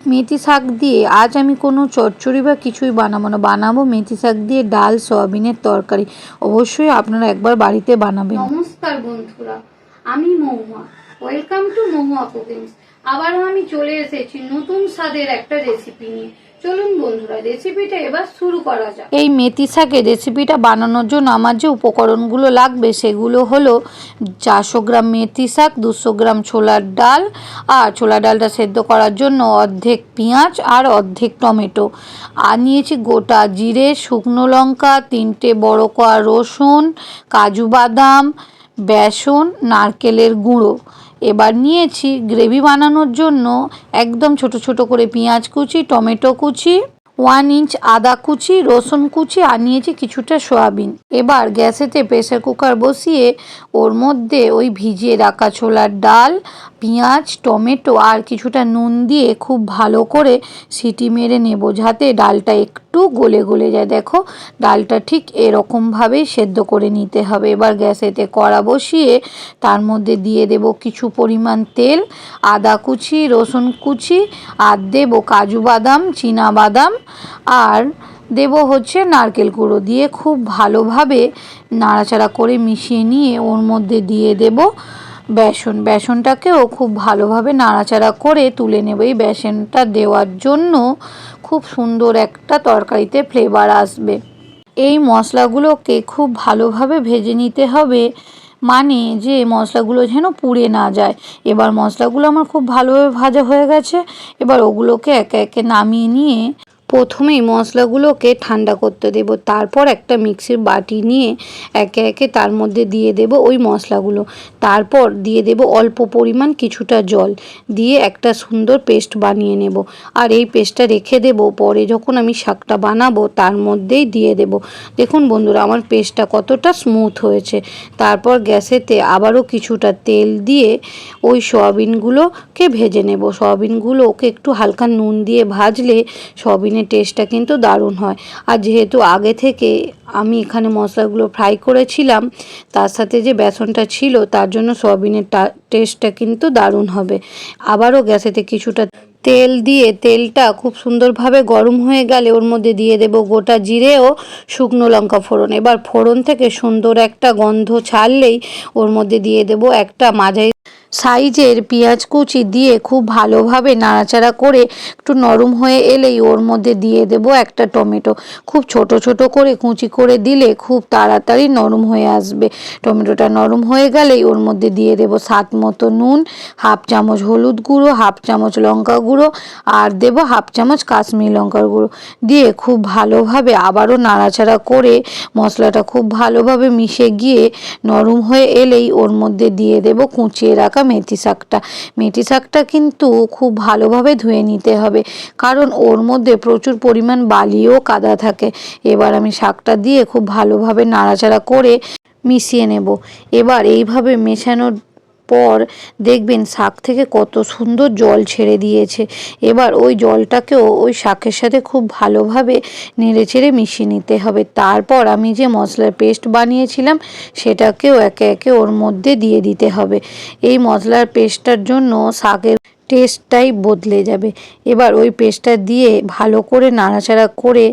মেথি শাক দিয়ে আজ আমি কোনো চচ্চড়ি বা কিছুই বানাবো না। বানাবো মেথি শাক দিয়ে ডাল, সয়াবিনের তরকারি। অবশ্যই আপনারা একবার বাড়িতে বানাবেন। নমস্কার বন্ধুরা, আমি Mahua. Welcome to Mahua cookings আবারও আমি চলে এসেছি নতুন স্বাদের একটা রেসিপি নিয়ে। চলুন বন্ধুরা রেসিপিটা এবার শুরু করা যাক। এই মেথি শাকের রেসিপিটা বানানোর জন্য আমার যে উপকরণগুলো লাগবে সেগুলো হলো চারশো গ্রাম মেথি শাক, দুশো গ্রাম ছোলার ডাল, আর ছোলার ডালটা সেদ্ধ করার জন্য অর্ধেক পেঁয়াজ আর অর্ধেক টমেটো। আর নিয়েছি গোটা জিরে, শুকনো লঙ্কা, তিনটে বড় কোয়া রসুন, কাজু বাদাম, বেসন, নারকেলের গুঁড়ো। এবার নিয়েছি গ্রেভি বানানোর জন্য একদম ছোট ছোট করে পেঁয়াজ কুচি, টমেটো কুচি ওয়ান ইঞ্চ আদা কুচি, রসুন কুচি আর নিয়েছি কিছুটা সয়াবিন। এবার গ্যাসেতে প্রেসার কুকার বসিয়ে ওর মধ্যে ওই ভিজিয়ে রাখা ছোলার ডাল, পেঁয়াজ, টমেটো আর কিছুটা নুন দিয়ে খুব ভালো করে সিটি মেরে নেব, যাতে ডালটা একটু গলে গলে যায়। দেখো, ডালটা ঠিক এরকমভাবেই সেদ্ধ করে নিতে হবে। এবার গ্যাসেতে কড়া বসিয়ে তার মধ্যে দিয়ে দেব কিছু পরিমাণ তেল, আদা কুচি, রসুন কুচি, আর দেবো কাজু বাদাম, চীনা বাদাম, আর দেব হচ্ছে নারকেল গুঁড়ো দিয়ে খুব ভালোভাবে নাড়াচাড়া করে মিশিয়ে নিয়ে ওর মধ্যে দিয়ে দেব বেসন, বেসনটাকেও খুব ভালোভাবে নাড়াচাড়া করে তুলে নেব। এই বেসনটা দেওয়ার জন্য খুব সুন্দর একটা তরকারিতে ফ্লেভার আসবে। এই মশলাগুলোকে খুব ভালোভাবে ভেজে নিতে হবে মানে যে মশলাগুলো যেন পুড়ে না যায়। এবার মশলাগুলো আমার খুব ভালোভাবে ভাজা হয়ে গেছে, এবার ওগুলোকে একে একে নামিয়ে নিয়ে প্রথমেই মশলাগুলোকে ঠান্ডা করতে দেব, তারপর একটা মিক্সির বাটি নিয়ে একে একে তার মধ্যে দিয়ে দেব ওই মশলাগুলো। তারপর দিয়ে দেব অল্প পরিমাণ কিছুটা জল, দিয়ে একটা সুন্দর পেস্ট বানিয়ে নেব। আর এই পেস্টটা রেখে দেব, পরে যখন আমি শাকটা বানাবো তার মধ্যেই দিয়ে দেব। দেখুন বন্ধুরা, আমার পেস্টটা কতটা স্মুথ হয়েছে। তারপর গ্যাসেতে আবারও কিছুটা তেল দিয়ে ওই সয়াবিনগুলোকে ভেজে নেব। সয়াবিনগুলোকে একটু হালকা নুন দিয়ে ভাজলে সয়াবিনের টেস্টটা কিন্তু দারুণ হয়। আর যেহেতু আগে থেকে আমি এখানে মশলাগুলো ফ্রাই করেছিলাম, তার সাথে যে বেসনটা ছিল, তার জন্য সয়াবিনের টেস্টটা কিন্তু দারুণ হবে। আবারও গ্যাসেতে কিছুটা তেল দিয়ে তেলটা খুব সুন্দরভাবে গরম হয়ে গেলে ওর মধ্যে দিয়ে দেব গোটা জিরে ও শুকনো লঙ্কা ফোড়ন। এবার ফোড়ন থেকে সুন্দর একটা গন্ধ ছাড়লেই ওর মধ্যে দিয়ে দেব একটা মাঝারি সাইজের পেঁয়াজ কুচি দিয়ে খুব ভালোভাবে নাড়াচাড়া করে একটু নরম হয়ে এলেই ওর মধ্যে দিয়ে দেব একটা টমেটো। খুব ছোট ছোট করে কুচি করে দিলে খুব তাড়াতাড়ি নরম হয়ে আসবে। টমেটোটা নরম হয়ে গেলেই ওর মধ্যে দিয়ে দেব স্বাদ মতো নুন, হাফ চামচ হলুদ গুঁড়ো, হাফ চামচ লঙ্কা গুঁড়ো আর দেব হাফ চামচ কাশ্মীর লঙ্কার গুঁড়ো। দিয়ে খুব ভালোভাবে আবারও নাড়াচাড়া করে মশলাটা খুব ভালোভাবে মিশে গিয়ে নরম হয়ে এলেই ওর মধ্যে দিয়ে দেব কুচিয়ে রাখা মেথি শাকটা। মেথি শাকটা কিন্তু খুব ভালোভাবে ধুয়ে নিতে হবে। কারণ ওর মধ্যে প্রচুর পরিমাণ বালিও কাদা থাকে। এবার আমি শাকটা দিয়ে খুব ভালোভাবে নাড়াচাড়া করে মিশিয়ে নেব। এবার এইভাবে মেশানোর পর দেখবেন শাক থেকে কত সুন্দর জল ছেড়ে দিয়েছে। এবার ওই জলটাকেও ওই শাকের সাথে খুব ভালোভাবে নেড়ে চেড়ে মিশিয়ে নিতে হবে। তারপর আমি যে মশলার পেস্ট বানিয়েছিলাম, সেটাকেও একে একে ওর মধ্যে দিয়ে দিতে হবে। এই মশলার পেস্টটার জন্য শাকের টেস্টটাই বদলে যাবে। এবার ওই পেস্টটা দিয়ে ভালো করে নাড়াচাড়া করে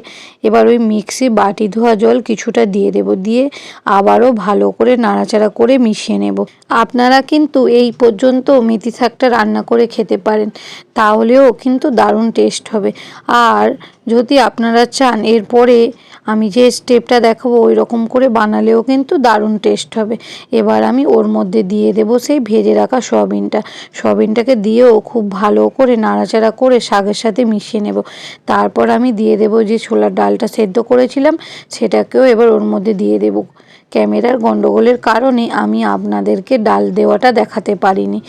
এবার ওই মিক্সি বাটি ধোয়া জল কিছুটা দিয়ে দেব। দিয়ে আবারও ভালো করে নাড়াচাড়া করে মিশিয়ে নেব। আপনারা কিন্তু এই পর্যন্ত মেথি শাকটা রান্না করে খেতে পারেন, তাহলেও কিন্তু দারুণ টেস্ট হবে। আর যদি আপনারা চান, এরপরে আমি যে স্টেপটা দেখাবো ওই রকম করে বানালেও কিন্তু দারুণ টেস্ট হবে। এবার আমি ওর মধ্যে দিয়ে দেবো সেই ভেজে রাখা সয়াবিনটা। সয়াবিনটাকে দিয়েও খুব ভালো করে নাড়াচাড়া করে শাকের সাথে মিশিয়ে নেব। তারপর আমি দিয়ে দেব যে ছোলার ডালটা সেদ্ধ করেছিলাম, সেটাকেও এবার ওর মধ্যে দিয়ে দেবো। ক্যামেরার গণ্ডগোলের কারণে আমি আপনাদেরকে ডাল দেওয়াটা দেখাতে পারিনি।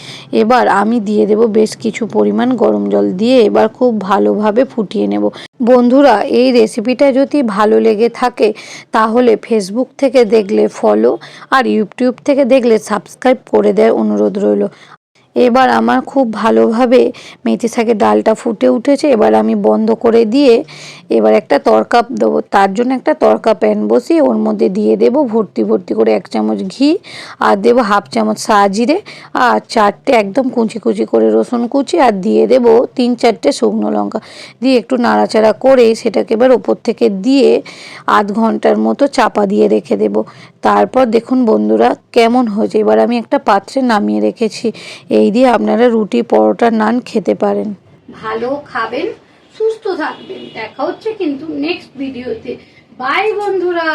এবার আমি দিয়ে দেব বেশ কিছু পরিমাণ গরম জল দিয়ে এবার খুব ভালোভাবে ফুটিয়ে নেব। বন্ধুরা, এই রেসিপিটা যদি ভালো লেগে থাকে, তাহলে ফেসবুক থেকে দেখলে ফলো আর ইউটিউব থেকে দেখলে সাবস্ক্রাইব করে দেওয়ার অনুরোধ রইল। এবার আমার খুব ভালোভাবে মেথি শাকের ডালটা ফুটে উঠেছে। এবার আমি বন্ধ করে দিয়ে এবার একটা তরকা দেবো। তার জন্য একটা তরকা প্যান বসিয়ে ওর মধ্যে দিয়ে দেব ভর্তি ভর্তি করে এক চামচ ঘি আর দেবো হাফ চামচ সাজিরে আর চারটে একদম কুচি কুচি করে রসুন কুচি আর দিয়ে দেব তিন চারটে শুকনো লঙ্কা। দিয়ে একটু নাড়াচাড়া করে সেটাকে এবার ওপর থেকে দিয়ে আধ ঘণ্টার মতো চাপা দিয়ে রেখে দেব। তারপর দেখুন বন্ধুরা কেমন হয়েছে। এবার আমি একটা পাত্রে নামিয়ে রেখেছি। এই দিয়ে আপনারা রুটি, পরোটা, নান খেতে পারেন। ভালো খাবেন, সুস্থ থাকবেন। দেখা হচ্ছে কিন্তু নেক্সট ভিডিওতে বাই বন্ধুরা!